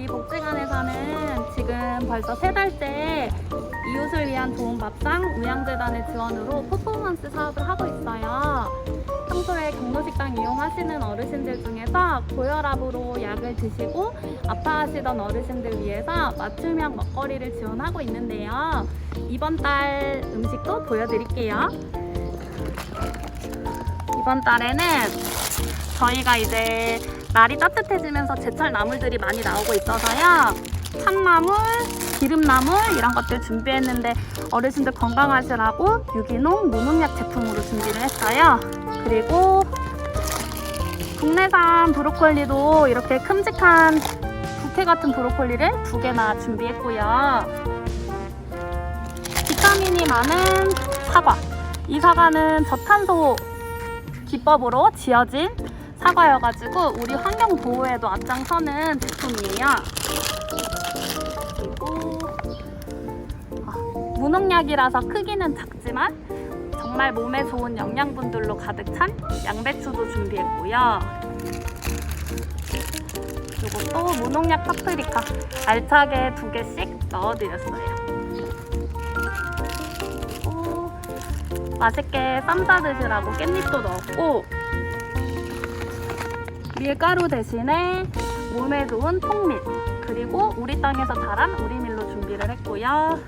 복지관에서는 지금 벌써 세 달째 이웃을 위한 좋은 밥상 우양재단의 지원으로 퍼포먼스 사업을 하고 있어요. 평소에 경로식당 이용하시는 어르신들 중에서 고혈압으로 약을 드시고 아파하시던 어르신들 위해서 맞춤형 먹거리를 지원하고 있는데요. 이번 달 음식도 보여드릴게요. 이번 달에는 저희가 이제 날이 따뜻해지면서 제철 나물들이 많이 나오고 있어서요. 참나물, 기름나물 이런 것들 준비했는데 어르신들 건강하시라고 유기농 무농약 제품으로 준비를 했어요. 그리고 국내산 브로콜리도 이렇게 큼직한 부케 같은 브로콜리를 두 개나 준비했고요. 비타민이 많은 사과. 이 사과는 저탄소 기법으로 지어진 사과여가지고 우리 환경 보호에도 앞장서는 제품이에요. 그리고 아, 무농약이라서 크기는 작지만 정말 몸에 좋은 영양분들로 가득 찬 양배추도 준비했고요. 그리고 또 무농약 파프리카 알차게 두 개씩 넣어드렸어요. 맛있게 쌈 싸 드시라고 깻잎도 넣었고 밀가루 대신에 몸에 좋은 통밀 그리고 우리 땅에서 자란 우리밀로 준비를 했고요.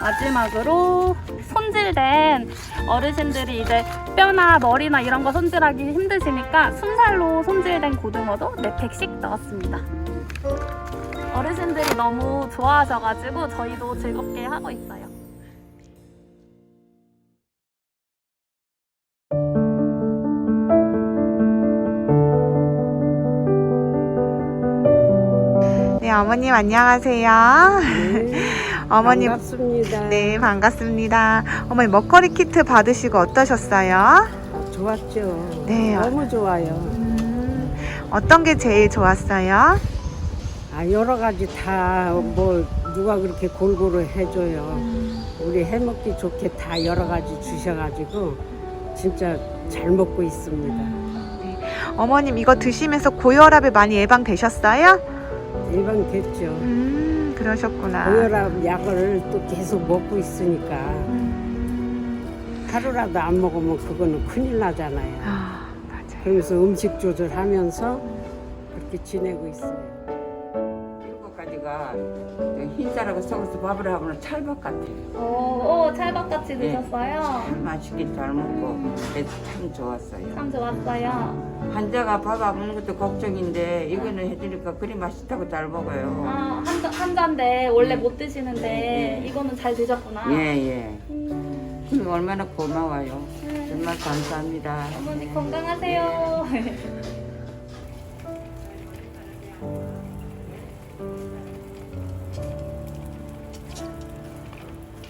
마지막으로 손질된 어르신들이 이제 뼈나 머리나 이런 거 손질하기 힘드시니까 순살로 손질된 고등어도 4팩씩 넣었습니다. 어르신들이 너무 좋아하셔가지고 저희도 즐겁게 하고 있어요. 어머님 안녕하세요. 어머님 반갑습니다. 네, 반갑습니다. 어머니 먹거리 키트 받으시고 어떠셨어요? 좋았죠. 네. 너무 좋아요. 음, 어떤 게 제일 좋았어요? 아 여러 가지 다 뭐 누가 그렇게 골고루 해줘요. 우리 해먹기 좋게 다 여러 가지 주셔가지고 진짜 잘 먹고 있습니다. 어머님 이거 드시면서 고혈압에 많이 예방되셨어요? 예방됐죠. 음, 그러셨구나. 고혈압 약을 또 계속 먹고 있으니까 음, 하루라도 안 먹으면 그거는 큰일 나잖아요. 아, 맞아요. 그러면서 음식 조절하면서 그렇게 지내고 있어요. 가지가 흰쌀하고 섞어서 밥을 하면 찰밥 같아. 오, 오 찰밥같이 네. 드셨어요? 참 맛있게 잘 먹고 그래서 참 좋았어요. 참 좋았어요. 환자가 밥 안 먹는 것도 걱정인데 이거는 해주니까 그리 맛있다고 잘 먹어요. 아, 한, 잔- 한 잔데 원래 네. 못 드시는데 네. 이거는 잘 드셨구나. 예예. 음, 그럼 얼마나 고마워요. 네. 정말 감사합니다. 어머니 건강하세요.